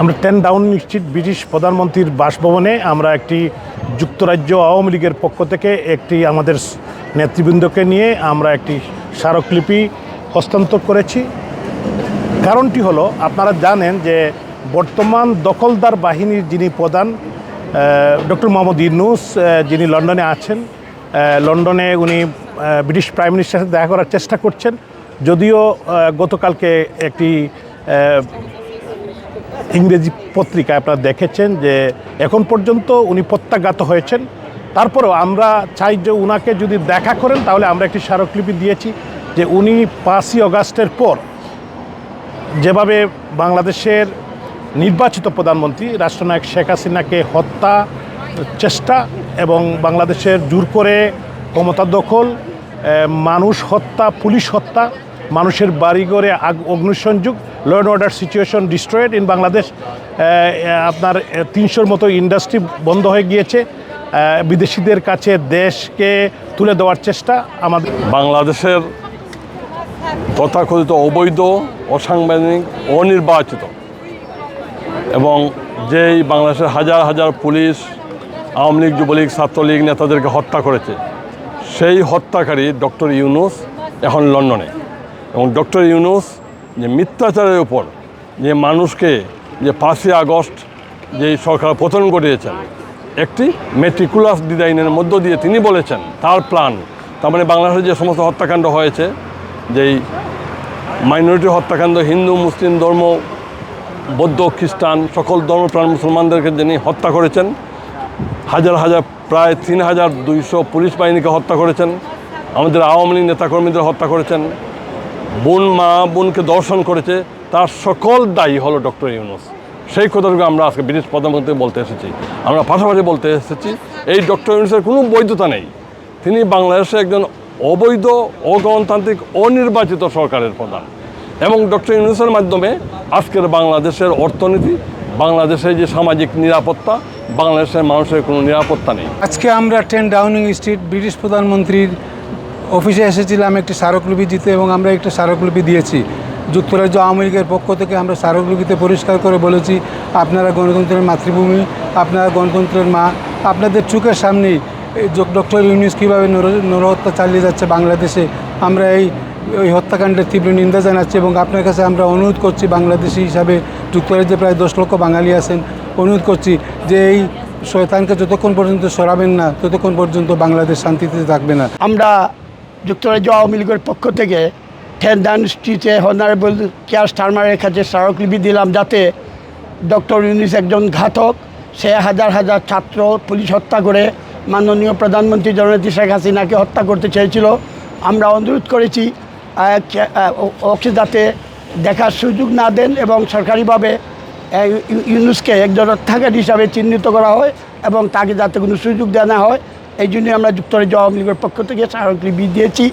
আমরা ten down street British প্রধানমন্ত্রীর বাসভবনে আমরা একটি যুক্তরাজ্য আওয়ামী লীগের পক্ষ থেকে একটি আমাদের নেতৃবৃন্দকে নিয়ে আমরা একটি স্মারকলিপি হস্তান্তর করেছি। কারণটি হলো, আপনারা জানেন যে বর্তমান দখলদার বাহিনীর যিনি প্রধান ডক্টর মোহাম্মদ ইউনুস যিনি লন্ডনে আছেন লন্ডনে উনি ব্রিটিশ প্রাইম মিনিস্টারের সাথে দেখা করার চেষ্টা করছেন। যদিও গতকালকে একটি ইংরেজি পত্রিকায় আপনারা দেখেছেন যে এখন পর্যন্ত উনি প্রত্যাঘাত হয়েছেন। তারপরেও আমরা চাই যে উনাকে যদি দেখা করেন, তাহলে আমরা একটি স্মারকলিপি দিয়েছি যে উনি পাঁচই অগাস্টের পর যেভাবে বাংলাদেশের নির্বাচিত প্রধানমন্ত্রী রাষ্ট্রনায়ক শেখ হাসিনাকে হত্যা, চেষ্টা এবং বাংলাদেশের জোর করে ক্ষমতা দখল মানুষ হত্যা, পুলিশ হত্যা মানুষের বাড়িঘরে অগ্নিসংযোগ law and order situation destroyed in Bangladesh আপনার তিনশোর মতো ইন্ডাস্ট্রি বন্ধ হয়ে গিয়েছে। বিদেশিদের কাছে দেশকে তুলে দেওয়ার চেষ্টা আমাদের বাংলাদেশের তথাকথিত অবৈধ, অসাংবিধানিক, অনির্বাচিত এবং যেই বাংলাদেশের হাজার হাজার পুলিশ, আওয়ামী লীগ, যুবলীগ, ছাত্রলীগ নেতাদেরকে হত্যা করেছে, সেই হত্যাকারী ডক্টর ইউনুস এখন লন্ডনে। এবং ডক্টর ইউনুস যে মিথ্যাচারের উপর যে মানুষকে যে পাঁচই আগস্ট যেই সরকার পতন ঘটিয়েছেন, একটি মেট্রিকুলাস ডিজাইনের মধ্য দিয়ে তিনি বলেছেন, তার প্ল্যান তার মানে বাংলাদেশে যে সমস্ত হত্যাকাণ্ড হয়েছে, যেই মাইনরিটি হত্যাকাণ্ড, হিন্দু, মুসলিম, ধর্ম, বৌদ্ধ, খ্রিস্টান, সকল ধর্মপ্রাণ মুসলমানদেরকে যিনি হত্যা করেছেন, হাজার হাজার, প্রায় তিন হাজার দুইশো পুলিশ বাহিনীকে হত্যা করেছেন, আমাদের আওয়ামী লীগ নেতাকর্মীদের হত্যা করেছেন বোন, মা, বোনকে দর্শন করেছে, তার সকল দায়ী হলো ডক্টর ইউনুস। সেই কথাটুকু আমরা আজকে ব্রিটিশ প্রধানমন্ত্রী বলতে এসেছি। আমরা পাশাপাশি বলতে এসেছি, এই ডক্টর ইউনুসের কোনো বৈধতা নেই। তিনি বাংলাদেশে একজন অবৈধ, অগণতান্ত্রিক, অনির্বাচিত সরকারের প্রধান। এবং ডক্টর ইউনুসের মাধ্যমে আজকের বাংলাদেশের অর্থনীতি, বাংলাদেশের যে সামাজিক নিরাপত্তা, বাংলাদেশের মানুষের কোনো নিরাপত্তা নেই। আজকে আমরা টেন ডাউনিং স্ট্রিট ব্রিটিশ প্রধানমন্ত্রীর অফিসে এসেছিলাম একটি স্মারকলিপি দিতে এবং আমরা একটি স্মারকলিপি দিয়েছি। যুক্তরাজ্য আওয়ামী লীগের পক্ষ থেকে আমরা স্মারকলিপিতে পরিষ্কার করে বলেছি, আপনারা গণতন্ত্রের মাতৃভূমি, আপনারা গণতন্ত্রের মা, আপনাদের চোখের সামনেই ডক্টর ইউনিস কীভাবে নর- নরহত্যা চালিয়ে যাচ্ছে বাংলাদেশে, আমরা এই ওই হত্যাকাণ্ডের তীব্র নিন্দা জানাচ্ছি এবং আপনার কাছে আমরা অনুরোধ করছি, বাংলাদেশি হিসাবে যুক্তরাজ্যে প্রায় দশ লক্ষ বাঙালি আছেন, অনুরোধ করছি যে এই শয়তানকে যতক্ষণ পর্যন্ত সরাবেন না, ততক্ষণ পর্যন্ত বাংলাদেশ শান্তিতে থাকবে না। আমরা যুক্তরাজ্য আওয়ামী লীগের পক্ষ থেকে টেন ডান স্ট্রিটে হনারেবল কেয়ার স্টারমারের কাছে স্মারকলিপি দিলাম যাতে ডক্টর ইউনিস একজন ঘাতক, সে হাজার হাজার ছাত্র, পুলিশ হত্যা করে মাননীয় প্রধানমন্ত্রী জননেত্রী শেখ হাসিনাকে হত্যা করতে চেয়েছিল। আমরা অনুরোধ করেছি ওকে যাতে দেখার সুযোগ না দেন এবং সরকারিভাবে ইউনুসকে একজন হত্যাকারী হিসাবে চিহ্নিত করা হয় এবং তাকে যাতে কোনো সুযোগ দেওয়া হয়। এই জন্য আমরা যুক্তরাজ্য আওয়ামী লীগের পক্ষ থেকে স্মারকলিপি দিয়েছি।